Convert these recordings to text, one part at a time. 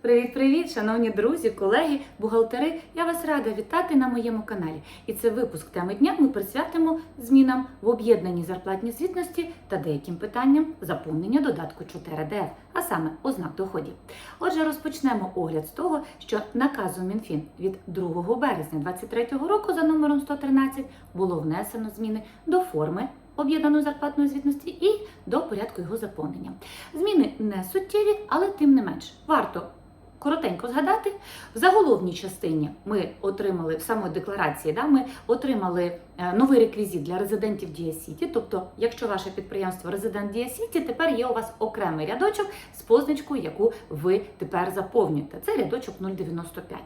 Привіт-привіт, шановні друзі, колеги, бухгалтери. Я вас рада вітати на моєму каналі. І це випуск теми дня ми присвятимо змінам в об'єднаній зарплатній звітності та деяким питанням заповнення додатку 4ДФ, а саме ознак доходів. Отже, розпочнемо огляд з того, що наказом Мінфін від 2 березня 2023 року за номером 113 було внесено зміни до форми об'єднаної зарплатної звітності і до порядку його заповнення. Зміни не суттєві, але тим не менш варто коротенько згадати. В заголовній частині ми отримали в самої декларації, да, ми отримали е, новий реквізит для резидентів Дія Сіті. Тобто, якщо ваше підприємство резидент Дія Сіті, тепер є у вас окремий рядочок з позначкою, яку ви тепер заповнюєте. Це рядочок 095.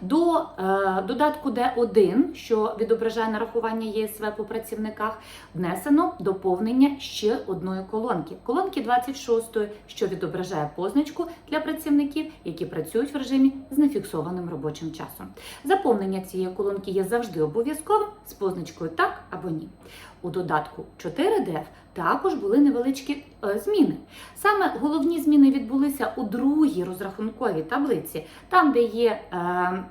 До е, додатку Д1, що відображає нарахування ЄСВ по працівниках, внесено доповнення ще одної колонки. Колонки 26, що відображає позначку для працівників, які працюють в режимі з нефіксованим робочим часом. Заповнення цієї колонки є завжди обов'язковим з позначкою так або ні. У додатку 4DF також були невеличкі е, зміни. Саме головні зміни відбулися у другій розрахунковій таблиці, там, де є. Е,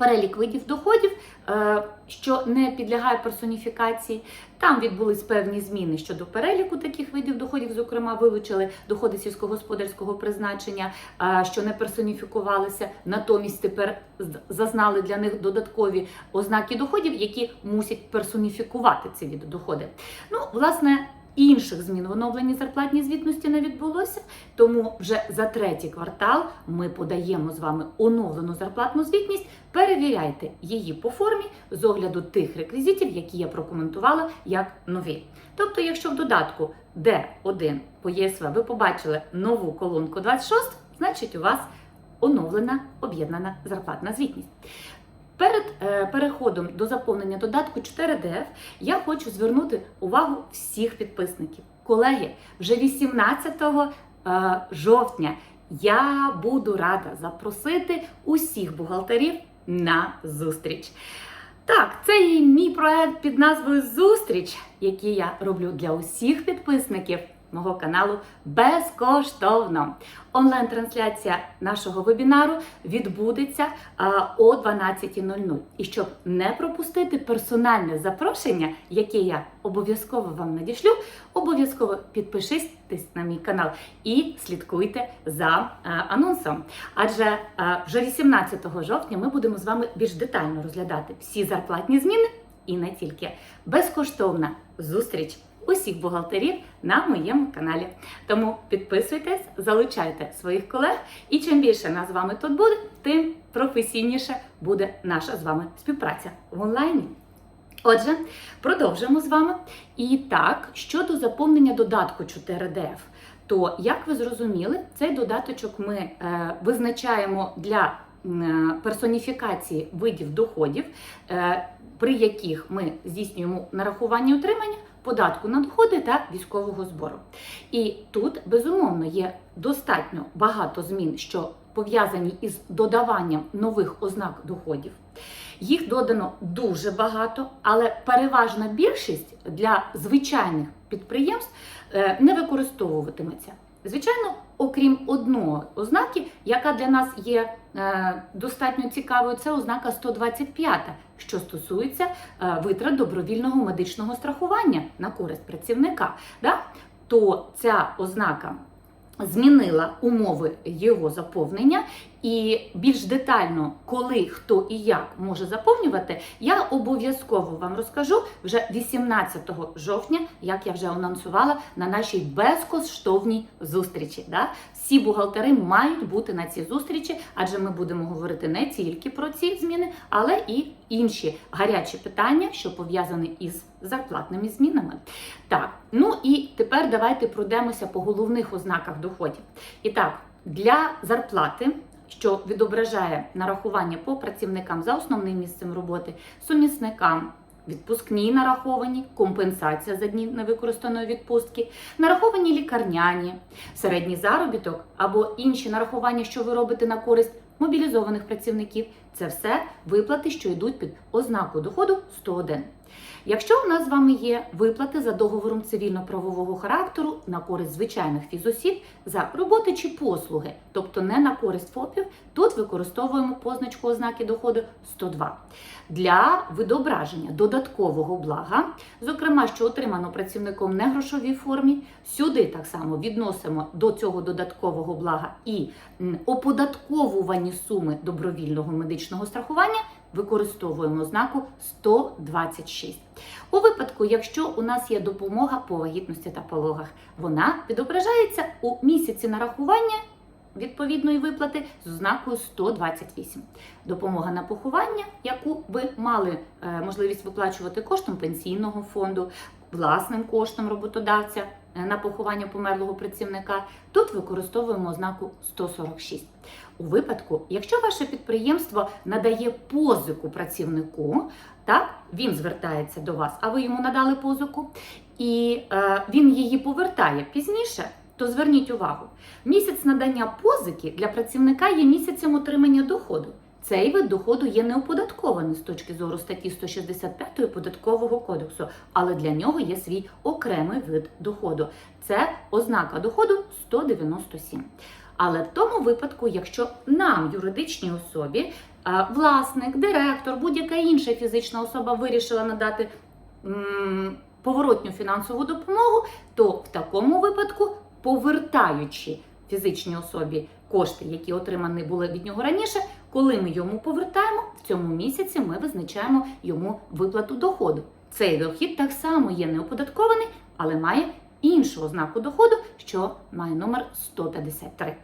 Перелік видів доходів, е, що не підлягає персоніфікації. Там відбулись певні зміни щодо переліку таких видів доходів. Зокрема, вилучили доходи сільськогосподарського призначення, е, що не персоніфікувалися. Натомість тепер зазнали для них додаткові ознаки доходів, які мусять персоніфікувати ці види доходи. Ну, власне. Інших змін в оновленій зарплатній звітності не відбулося, тому вже за третій квартал ми подаємо з вами оновлену зарплатну звітність. Перевіряйте її по формі з огляду тих реквізитів, які я прокоментувала як нові. Тобто, якщо в додатку D1 по ЄСВ ви побачили нову колонку 26, значить у вас оновлена об'єднана зарплатна звітність. Перед е, переходом до заповнення додатку 4DF я хочу звернути увагу всіх підписників. Колеги, вже 18 е, жовтня я буду рада запросити усіх бухгалтерів на зустріч. Так, це і мій проект під назвою Зустріч, який я роблю для усіх підписників мого каналу безкоштовно. Онлайн-трансляція нашого вебінару відбудеться о 12.00. І щоб не пропустити персональне запрошення, яке я обов'язково вам надішлю, обов'язково підпишись на мій канал і слідкуйте за анонсом. Адже вже 18 жовтня ми будемо з вами більш детально розглядати всі зарплатні зміни і не тільки безкоштовна зустріч усіх бухгалтерів на моєму каналі. Тому підписуйтесь, залучайте своїх колег, і чим більше нас з вами тут буде, тим професійніше буде наша з вами співпраця в онлайні. Отже, продовжимо з вами. І так, щодо заповнення додатку 4DF, то як ви зрозуміли, цей додаточок ми е, визначаємо для м, персоніфікації видів доходів, е, при яких ми здійснюємо нарахування утримання податку на доходи та військового збору. І тут, безумовно, є достатньо багато змін, що пов'язані із додаванням нових ознак доходів. Їх додано дуже багато, але переважна більшість для звичайних підприємств е, не використовуватиметься. Звичайно, окрім одного ознаки, яка для нас є е, достатньо цікавою, це ознака 125, що стосується е, витрат добровільного медичного страхування на користь працівника. То ця ознака змінила умови його заповнення. І більш детально, коли, хто і як може заповнювати, я обов'язково вам розкажу вже 18 жовтня, як я вже анонсувала на нашій безкоштовній зустрічі. Да? Всі бухгалтери мають бути на цій зустрічі, адже ми будемо говорити не тільки про ці зміни, але і інші гарячі питання, що пов'язані із зарплатними змінами. Так, ну і тепер давайте пройдемося по головних ознаках доходів. І так, для зарплати що відображає нарахування по працівникам за основним місцем роботи, сумісникам. Відпускні нараховані, компенсація за дні невикористаної відпустки, нараховані лікарняні, середній заробіток або інші нарахування, що ви робите на користь мобілізованих працівників. Це все виплати, що йдуть під ознаку доходу 101. Якщо у нас з вами є виплати за договором цивільно-правового характеру на користь звичайних фізосіб за роботи чи послуги, тобто не на користь ФОПів, тут використовуємо позначку ознаки доходу 102. Для відображення додаткового блага, зокрема, що отримано працівником в негрошовій формі, сюди так само відносимо до цього додаткового блага і оподатковувані суми добровільного медичного страхування використовуємо ознаку 126. У випадку, якщо у нас є допомога по вагітності та пологах, вона відображається у місяці нарахування відповідної виплати з ознакою 128. Допомога на поховання, яку ви мали е, можливість виплачувати коштом пенсійного фонду, власним коштом роботодавця е, на поховання померлого працівника, тут використовуємо ознаку 146. У випадку, якщо ваше підприємство надає позику працівнику, так він звертається до вас, а ви йому надали позику, і е, він її повертає пізніше. То зверніть увагу, місяць надання позики для працівника є місяцем отримання доходу. Цей вид доходу є неоподаткований з точки зору статті 165 податкового кодексу, але для нього є свій окремий вид доходу. Це ознака доходу 197. Але в тому випадку, якщо нам, юридичній особі, е, власник, директор, будь-яка інша фізична особа вирішила надати поворотню фінансову допомогу, то в такому випадку, повертаючи фізичній особі кошти, які отримані були від нього раніше, коли ми йому повертаємо, в цьому місяці ми визначаємо йому виплату доходу. Цей дохід так само є неоподаткований, але має іншу ознаку доходу, що має номер 153.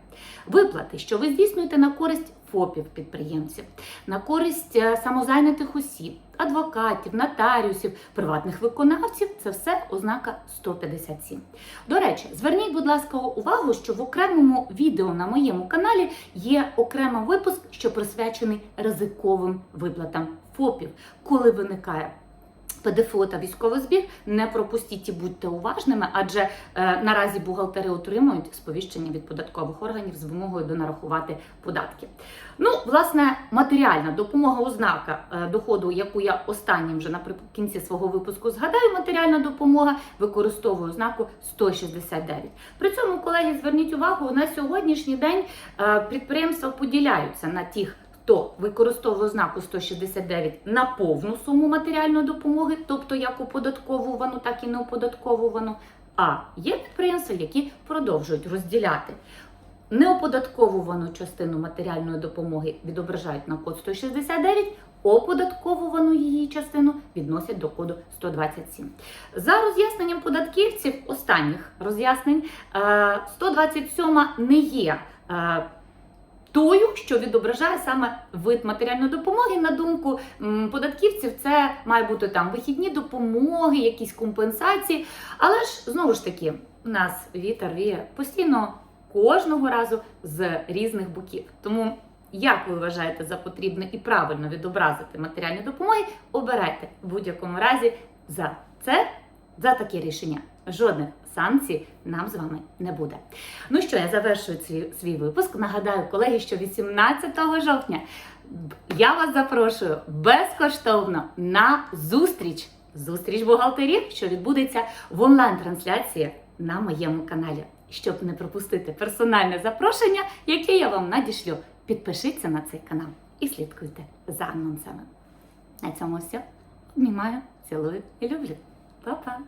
Виплати, що ви здійснюєте на користь ФОПів підприємців, на користь е, самозайнятих осіб, адвокатів, нотаріусів, приватних виконавців це все ознака 157. До речі, зверніть, будь ласка, увагу, що в окремому відео на моєму каналі є окремий випуск, що присвячений ризиковим виплатам ФОПів, коли виникає ПДФО та військовий збір, не пропустіть і будьте уважними, адже е, наразі бухгалтери отримують сповіщення від податкових органів з вимогою донарахувати податки. Ну, власне, матеріальна допомога, ознака е, доходу, яку я останнім вже наприкінці свого випуску згадаю, матеріальна допомога використовую ознаку 169. При цьому, колеги, зверніть увагу, на сьогоднішній день е, підприємства поділяються на тих. Хто використовує ознаку 169 на повну суму матеріальної допомоги, тобто як оподатковувану, так і неоподатковувану. А є підприємства, які продовжують розділяти неоподатковувану частину матеріальної допомоги відображають на код 169, оподатковувану її частину відносять до коду 127. За роз'ясненням податківців, останніх роз'яснень, е, 127 не є. Тою, що відображає саме вид матеріальної допомоги, на думку податківців, це має бути там вихідні допомоги, якісь компенсації. Але ж знову ж таки, у нас вітер віє постійно кожного разу з різних боків. Тому, як ви вважаєте за потрібне і правильно відобразити матеріальні допомоги, обирайте в будь-якому разі за це, за таке рішення. Жодних санкцій нам з вами не буде. Ну що, я завершую свій, свій випуск. Нагадаю, колеги, що 18 жовтня я вас запрошую безкоштовно на зустріч. Зустріч бухгалтерів, що відбудеться в онлайн-трансляції на моєму каналі. Щоб не пропустити персональне запрошення, яке я вам надішлю, підпишіться на цей канал і слідкуйте за анонсами. На цьому все. Обнімаю, цілую і люблю. Па-па!